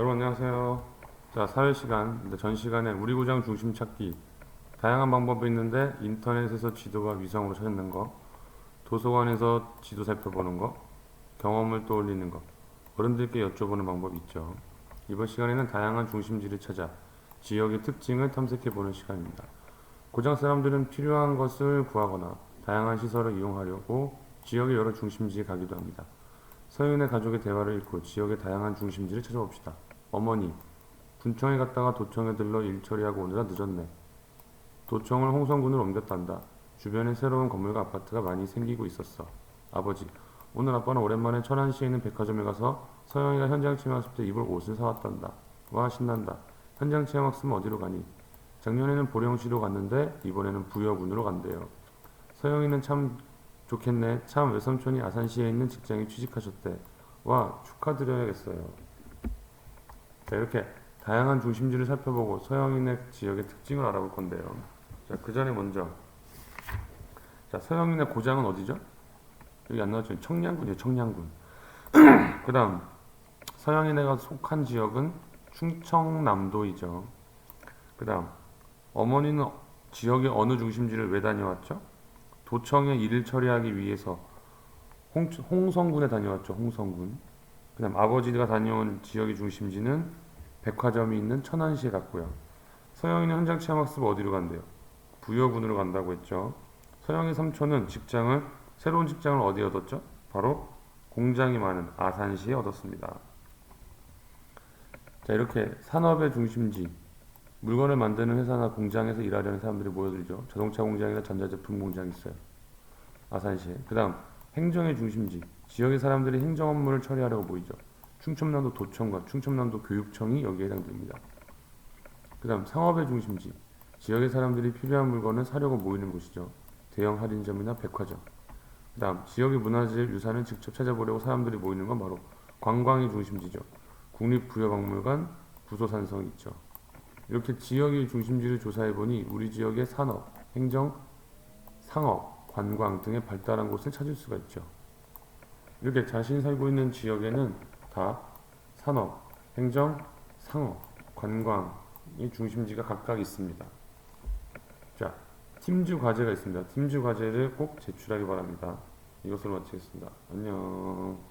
여러분 안녕하세요. 자 사회 시간, 전 시간에 우리 고장 중심 찾기 다양한 방법이 있는데 인터넷에서 지도가 위성으로 찾는 거, 도서관에서 지도 살펴보는 거, 경험을 떠올리는 거, 어른들께 여쭤보는 방법이 있죠. 이번 시간에는 다양한 중심지를 찾아 지역의 특징을 탐색해 보는 시간입니다. 고장 사람들은 필요한 것을 구하거나 다양한 시설을 이용하려고 지역의 여러 중심지에 가기도 합니다. 서윤의 가족의 대화를 읽고 지역의 다양한 중심지를 찾아봅시다. 어머니, 군청에 갔다가 도청에 들러 일 처리하고 오느라 늦었네. 도청을 홍성군으로 옮겼단다. 주변에 새로운 건물과 아파트가 많이 생기고 있었어. 아버지, 오늘 아빠는 오랜만에 천안시에 있는 백화점에 가서 서영이가 현장 체험학습 때 입을 옷을 사왔단다. 와 신난다. 현장 체험학습은 어디로 가니? 작년에는 보령시로 갔는데 이번에는 부여군으로 간대요. 서영이는 참 좋겠네. 참 외삼촌이 아산시에 있는 직장에 취직하셨대. 와 축하드려야겠어요. 자 이렇게 다양한 중심지를 살펴보고 서영인의 지역의 특징을 알아볼 건데요. 자 그 전에 먼저 자 서영인의 고장은 어디죠? 여기 안 나왔죠? 청량군이에요. 청량군. 그 다음 서영인애가 속한 지역은 충청남도이죠. 그 다음 어머니는 지역의 어느 중심지를 왜 다녀왔죠? 도청에 일을 처리하기 위해서 홍, 홍성군에 다녀왔죠. 홍성군. 그 다음 아버지가 다녀온 지역의 중심지는 백화점이 있는 천안시에 갔고요. 서영이는 현장 체험학습 어디로 간대요? 부여군으로 간다고 했죠. 서영이 삼촌은 직장을 새로운 직장을 어디 얻었죠? 바로 공장이 많은 아산시에 얻었습니다. 자 이렇게 산업의 중심지 물건을 만드는 회사나 공장에서 일하려는 사람들이 모여들죠. 자동차 공장이나 전자제품 공장이 있어요. 아산시에. 그 다음 행정의 중심지. 지역의 사람들이 행정 업무를 처리하려고 모이죠. 충청남도 도청과 충청남도 교육청이 여기에 해당됩니다. 그 다음 상업의 중심지. 지역의 사람들이 필요한 물건을 사려고 모이는 곳이죠. 대형 할인점이나 백화점. 그 다음 지역의 문화재 유산을 직접 찾아보려고 사람들이 모이는 건 바로 관광의 중심지죠. 국립부여박물관, 부소산성이 있죠. 이렇게 지역의 중심지를 조사해보니 우리 지역의 산업, 행정, 상업, 관광 등의 발달한 곳을 찾을 수가 있죠. 이렇게 자신이 살고 있는 지역에는 다 산업, 행정, 상업, 관광의 중심지가 각각 있습니다. 자, 팀즈 과제가 있습니다. 팀즈 과제를 꼭 제출하기 바랍니다. 이것으로 마치겠습니다. 안녕.